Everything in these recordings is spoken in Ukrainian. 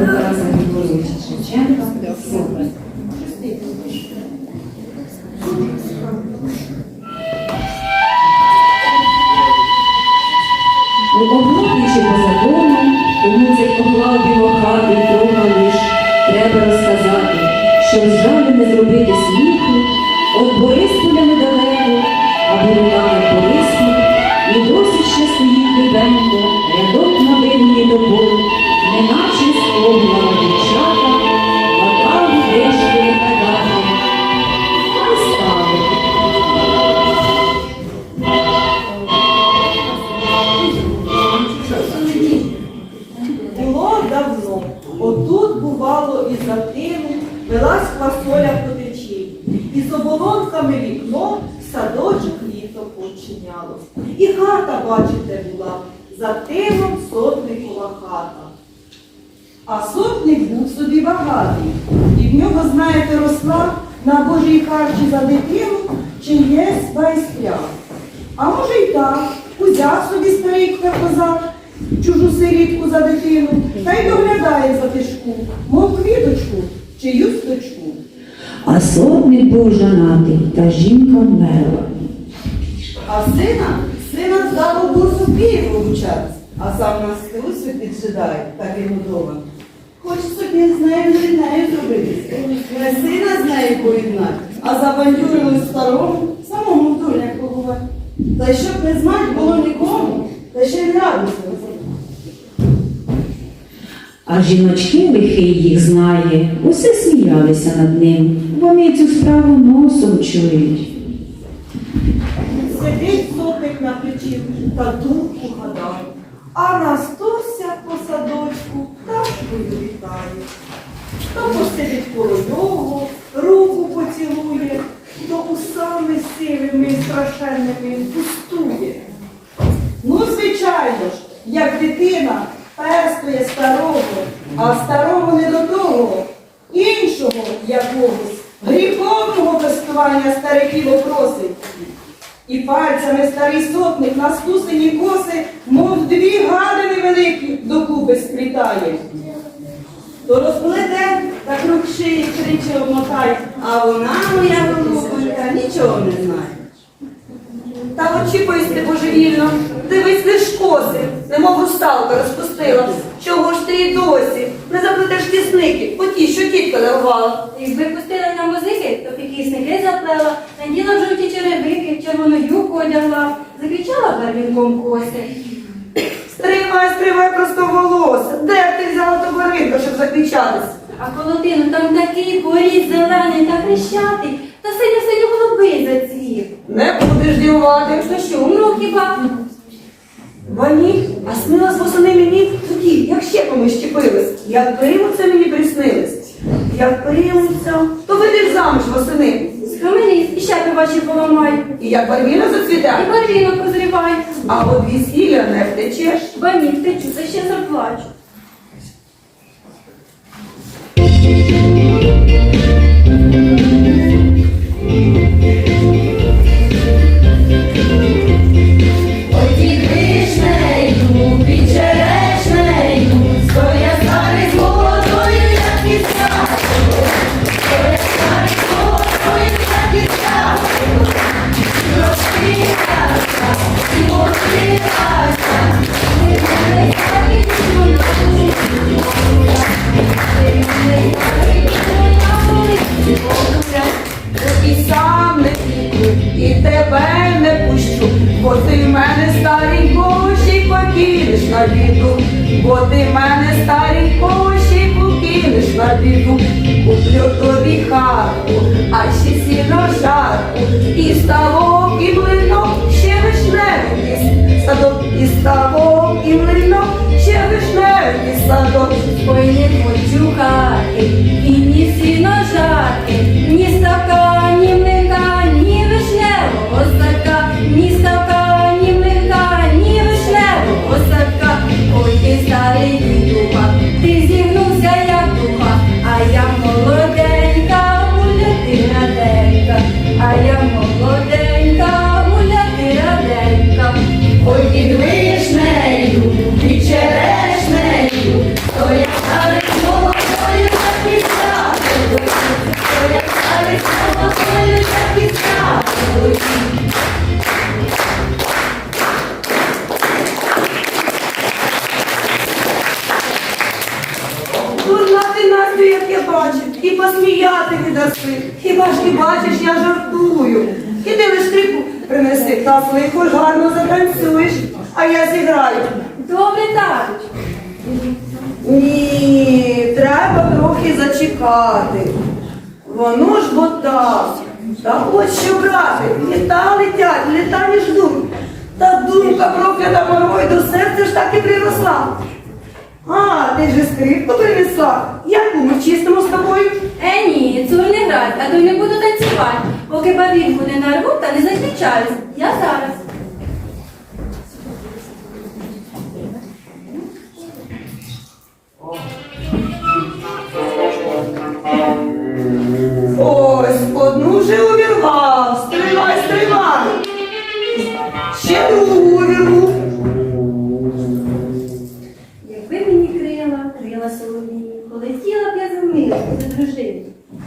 Тараса Григоровича Шевченка сотник був собі багатий, і в нього, знаєте, росла на Божій харчі за дитину чиєсь байстря. А може й так, узяв собі старий козак, чужу сирітку за дитину, та й доглядає за тишку, мов квіточку чи юсточку. А сотник був женатий, та жінка вмерла. А сина, сина здало бурсу Києву вчать, а сам на стусі піджидає, так йому дома. Хоче собі з нею від нею зробитися. Не сина з нею поєднати, а забандюрили старому, самому в дурнях побувати. Та й щоб не знать було нікому, та ще й радісно. А жіночки лихий їх знає, усе сміялися над ним. Вони цю справу носом чують. Сидить сотник на плечі та думку гадає. А Настуся по садочку пташкою вітає. То посидить коло нього, руку поцілує, то усами сивими і страшенними пустує. Ну, звичайно ж, як дитина пестує старого, а старому не до того, іншого якогось, гріховного пестування стариків просить. І пальцями старий сотник на стусені коси, мов дві гадини великі докупи сплітає. То розплете та круг шиї криче обмотай, а вона, моя голубонька, нічого не знає. Та ти божевільно, дивись лиш коси, немов русталка розпустила. Чого ж ти і досі? Не заплетеш тісники, оті, що тітка дарувала. Якби пустила на музики, то пікісники заплела, наділа в жовті черевики, червону юбку одягла, закричала барвінком коси. Стривай, стривай просто волосся. Де ти взяла ту барвинку, щоб закричатись? А колотину там такий порід зелений та хрещатий, та синьо синьо голубий зацвів. Не будеш дівувати. То що, умру хіба? Вані, а снилась восени мені тоді, як щепами щепились. Як приймуться мені приснились. Як приймуться, то вийдеш заміж восени. Схаменись, і ще ваші поламай, І як барвіна і зацвіте, барвінок позрівай. а от весілля не втечеш. Бані втечу, та ще заплачу. Хіба ж не бачиш, я жартую. Іди лиш скрипку принеси, та ж гарно затанцюєш, а я зіграю. Добре, таточку. Ні, треба трохи зачекати. Воно ж бо так. Та ось що брати, літа летять, літа не ждуть. Та думка проклята морою до серця ж так і приросла. А, ти ж скрипку принесла. Яку ми чистимо з тобою? Е, ні, цур не грать, а то й не буду танцювати, поки бабінку не нарву та не зустрічаюсь. Я зараз.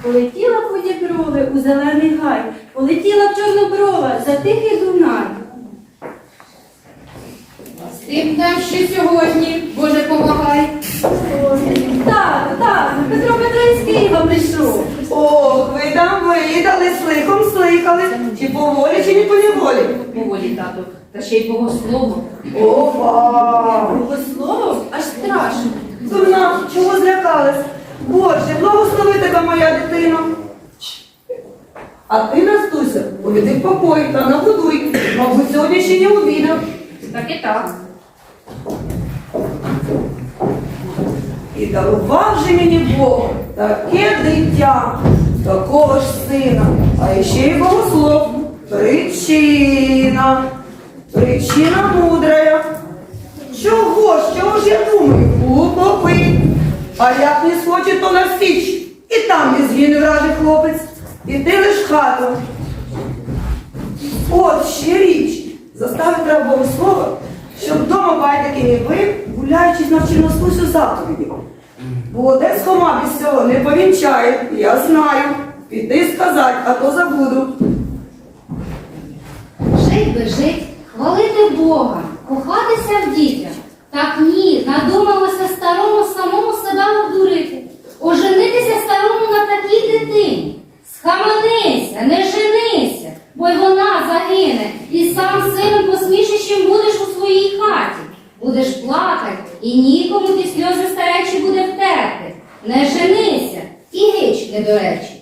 Полетіла у діброви, у зелений гай, полетіла чорноброва, за тихий Дунай. З тим там ще сьогодні, Боже помагай. Так, так, Петро Петрович з Києва прийшов. Ох, ви там видали, слихом слихали. Чи по волі, чи не по неволі. Поволі, тату, та ще й богослово. Ова! Його слово аж страшно. Дурна, чого злякалась? Боже, благослови тебе, моя дитино. А ти, Настуся, поведи в покой та нагодуй. Мабуть, сьогодні ще не обідав. Так і так. І дарував же мені Бог таке дитя, такого ж сина, а ще й богослов. Причина, причина мудрая. Чого ж, чого ж я думаю? Глупопи. А як не схоче, то на січ. І там не згине вражий хлопець. І ти лиш хату. От ще річ. Заставити треба богослова, щоб вдома байдики не бив, гуляючись навчив Настусю заповіді. Бо Одес Хома без цього не повінчає, я знаю. Піти сказати, а то забуду. Жить би жить, хвалити Бога, кохатися в дітях. Так ні, надумалося старому самому себе обдурити. Оженитися старому на такій дитині. Схаменися, не женися, бо й вона загине, і сам сином посмішищем будеш у своїй хаті. Будеш плакати, і нікому ті сльози старечі буде втерти. Не женися, і гич не до речі.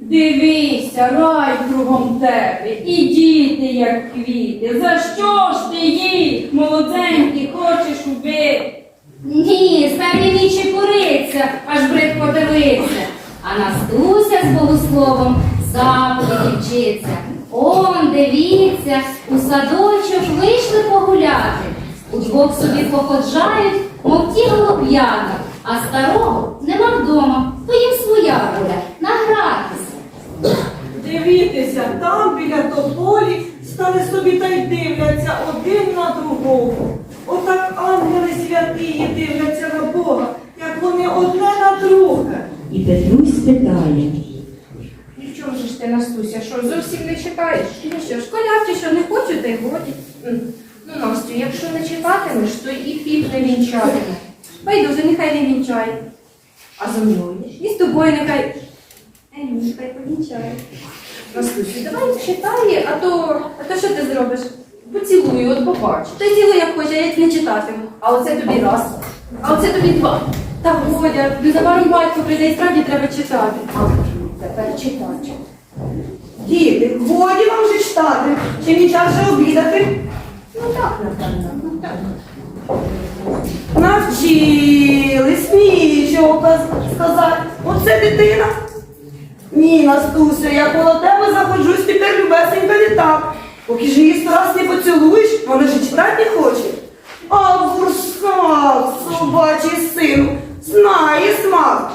Дивися, рай кругом тебе, і діти, як квіти. За що ж ти їх, молоденькі, хочеш убити? Ні, старі вічі куриться, аж бридко дивиться. А Настуся з богословом заповіді вчиться. Он, дивіться, у садочок вийшли погуляти. Удвох собі походжають, мов ті голуб'ята, а старого нема вдома, то їм своя воля награтися. Дивіться, там біля тополі стали собі та й дивляться один на другого. Отак ангели святії дивляться на Бога, як вони одне на друге. І Петрусь питає. І в чому ж ти, Настуся, що зовсім не читаєш? Ну що, школярці, що не хочу, та й годі. Ну, Настю, якщо не читатимеш, то і піп не вінчатиме. Байдуже, нехай не вінчає. А за мною? І з тобою нехай. Нехай. Настусю, давай читай, а то, А то що ти зробиш? поцілую, от побачиш. Та діло як хоче, я не читатиму. А оце тобі раз, а оце тобі два. Та Годя, незабаром батько прийде і справді треба читати. Тепер читай. Діти, годі вам вже читати, чи не час вже обідати? Ну так, напевно, ну так. Навчились, нічого сказати. Оце дитина. Ні, Настуся, я коло тебе заходжусь тепер любесенька не так. Поки ж її сто раз не поцілуєш, вона ж читати не хоче. А бурсак, собачий сину, знає смак.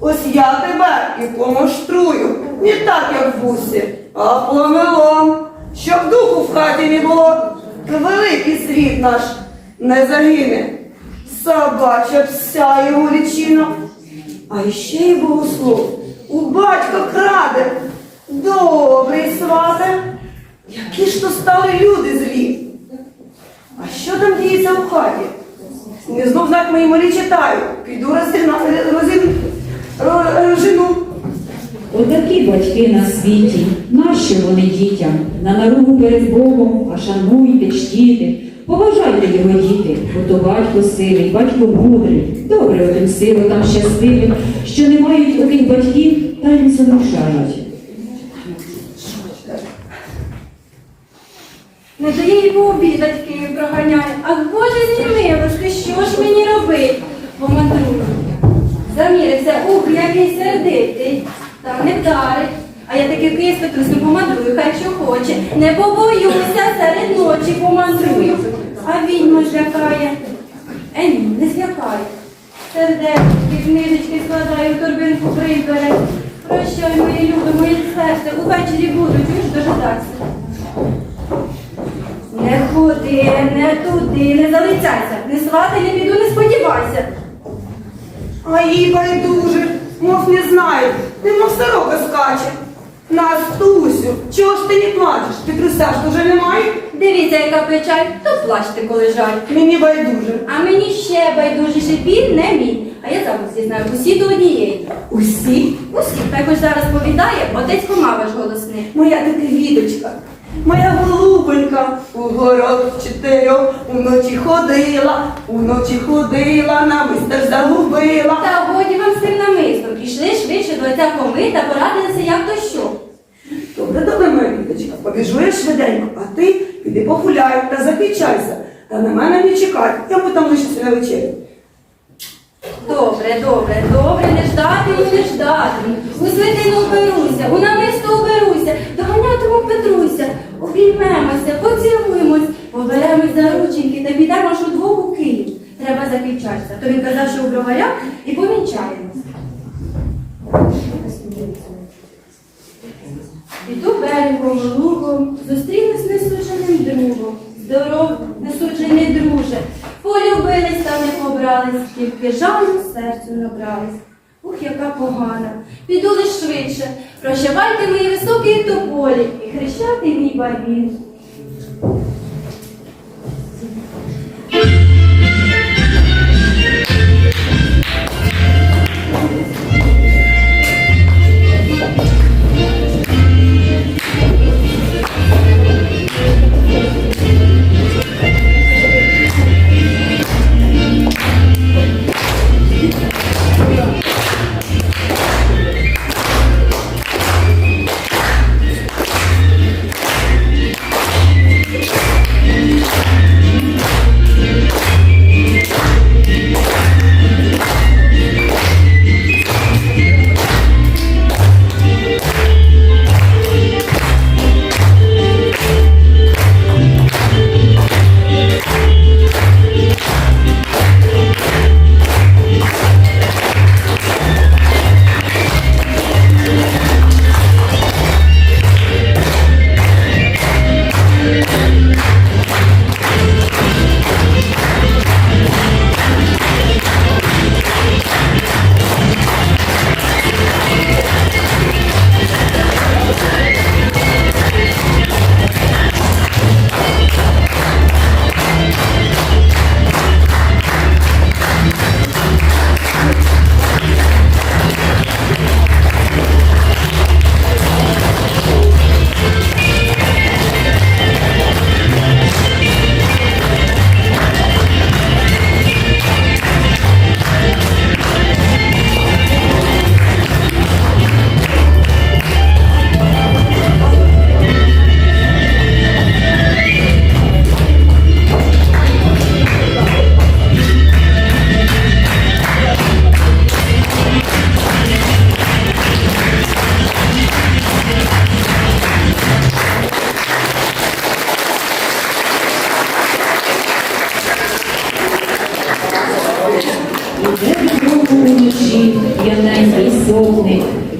Ось я тебе і помаштрую. Не так, як бусі, а помилом, щоб духу в хаті не було. Великий світ наш не загине. Собача вся його лічина. А ще й богослов. У батька краде. Добрий свате. Які ж то стали люди злі. А що там діється в хаті? Не знов знак мої малі читаю. Піду. Рожену. Отакі батьки на світі, нащо вони дітям? На наругу перед Богом, а шануйте, чтіте, поважайте його діти, бо то батько силий, батько мудрий, добре отим сиротам щасливим, що не мають отих батьків, та й не занушають. Не дає й пообідать Київ проганяє. Ах, Боже мій милости, що ж мені робить? Помандрую. Замірився, ух, який сердитий. Та не вдарить. А я таки в Київ помандрую, хай що хоче. Не побоюся, серед ночі помандрую. А відьма ж лякає. Е, ні, не злякає. Сердечки, книжечки складаю, торбинку прибере. Прощай, моє любе, моє серце, увечері буду, чуєш дожидатися. Не ходи, не туди, не залицяйся, не свати, не піду, не сподівайся. А їй байдуже, мов не знаю, ти мов сорока скаче. Настусю, чого ж ти не плачеш? Ти ж уже немає? Дивіться, яка печаль, то плачте, коли жаль. Мені байдуже. А мені ще байдужіше він не мій. А я замуж знаю, усі до однієї. Усі? Усі, так хоч зараз повідає, отець Хома ваш голосний. Моя така віточка, моя голубонька, у город чотирьох уночі ходила, уночі ходила, на мистер загубила. Та годі вам з тим намислом. Пішли швидше до отця Хоми та порадилися, як то що. Добре, добре, моя віточка, побіжу я швиденько, а ти піди погуляй та закінчайся. Та на мене не чекай, я там лишуся на вечері. Добре, добре, добре, не ждати не ждати. У святину уберуся, у намисто уберуся, доганятиму Петруся, обіймемося, поцілуємось, поберемось за рученьки та підемо ж удвох у Київ. Треба закінчатися. То він казав, що у броварях і помінчаємось. Піду берегом, лугом, зустрінусь несудженим другом. Здоров, несуджений друже. Полюбились та не побрались, тільки жалю серцю набрались. Ух, яка погана. Піду лиш швидше. Прощавайте мої високі тополі і хрещати мій барвін.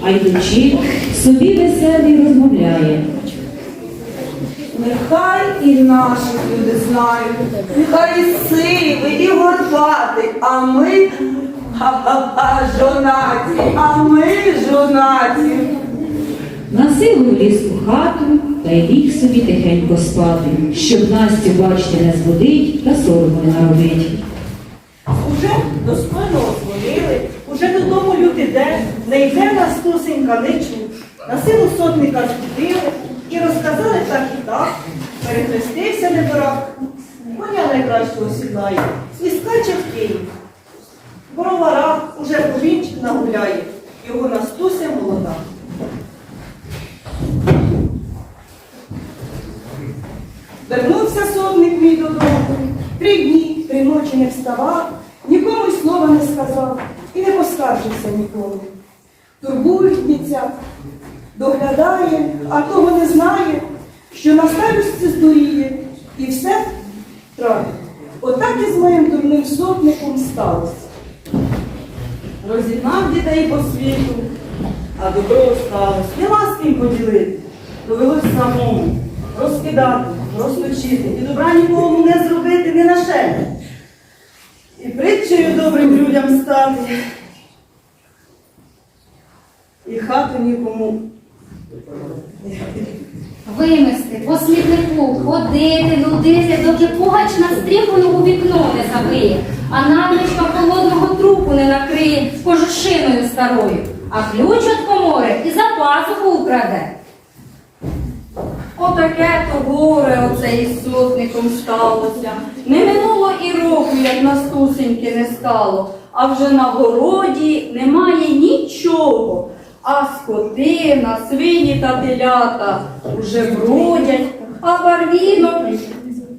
А йдучи, собі веселий розмовляє. Нехай і наших люди знають, нехай і сивий, і горбатий, а ми ха-ха-ха, жонаті, а ми жонаті. На силу вліз у хату та й ліг собі тихенько спати, щоб Настю, бачите, не збудить та сорому не наробить. Уже достойно озвонили, уже додому люди йде, не йде Настусенька, не чув. На силу сотника збудили і розказали так і так. Перехрестився неборак, коня найкращого сідлає, свіскаче в Київ. Боровара уже повінчена гуляє, його Настуся молода. Вернувся сотник мій додому. Три дні, три ночі не вставав, нікому й слова не сказав і не поскаржився нікому. Турбується, доглядає, а того не знає, що на старості здуріє і все втратить. Отак і з моїм дурним сотником сталося. Розігнав дітей по світу, а добро осталось. Нема з ким поділити. Довелось самому розкидати, розточити і добра нікому не зробити ні на шелі. І притчею добрим людям стати. І хату нікому. Вимести, по смітнику, ходити, нудити, доки пугач на стріхою у вікно не забиє, а навничка холодного трупу не накриє кожушиною старою, а ключ від комори і за пазуху украде. Отаке то горе оце із сотником сталося. Не минуло і року, як Настусеньки не стало, а вже на городі немає нічого. А скотина, свині та телята уже бродять, а барвінок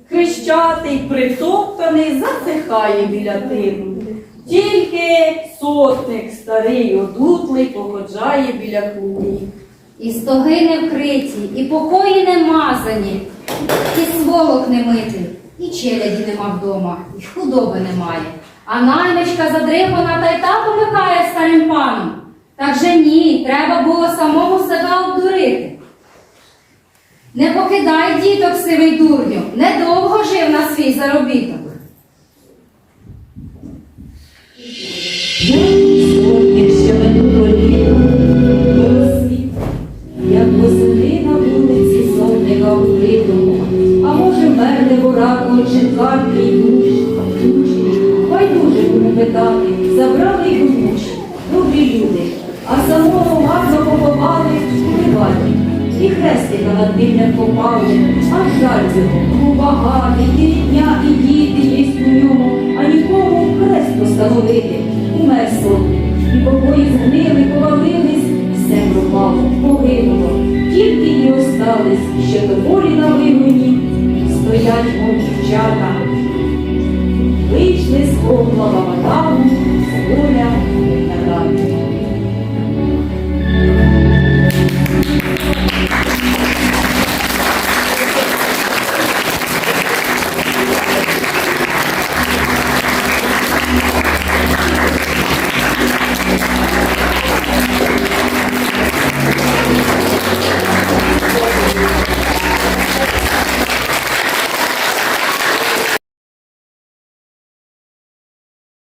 хрещатий, притоптаний, засихає біля тину. Тільки сотник старий одутлий походжає біля кухні. І стоги не вкриті, і покої не мазані, і сволок не митий, і челяді нема вдома, і худоби немає. А наймичка задрипана та й та помикає старим паном. Так же ні, треба було самому себе обдурити. Не покидай діток сивий дурню, недовго жив на свій заробіток. Тварний душ, душі, байдуже кому питати, забрали й душі, добрі люди, а самого гарно поховали в приваті. І хрестика над ним не попали, аж жаль його, був багатий, і рідня, і діти є у ньому, а нікому хрест постановити, умер сотник, і покої згнили, повалились, все пропало, погинуло, тільки й остались, ще до полі на вигоні,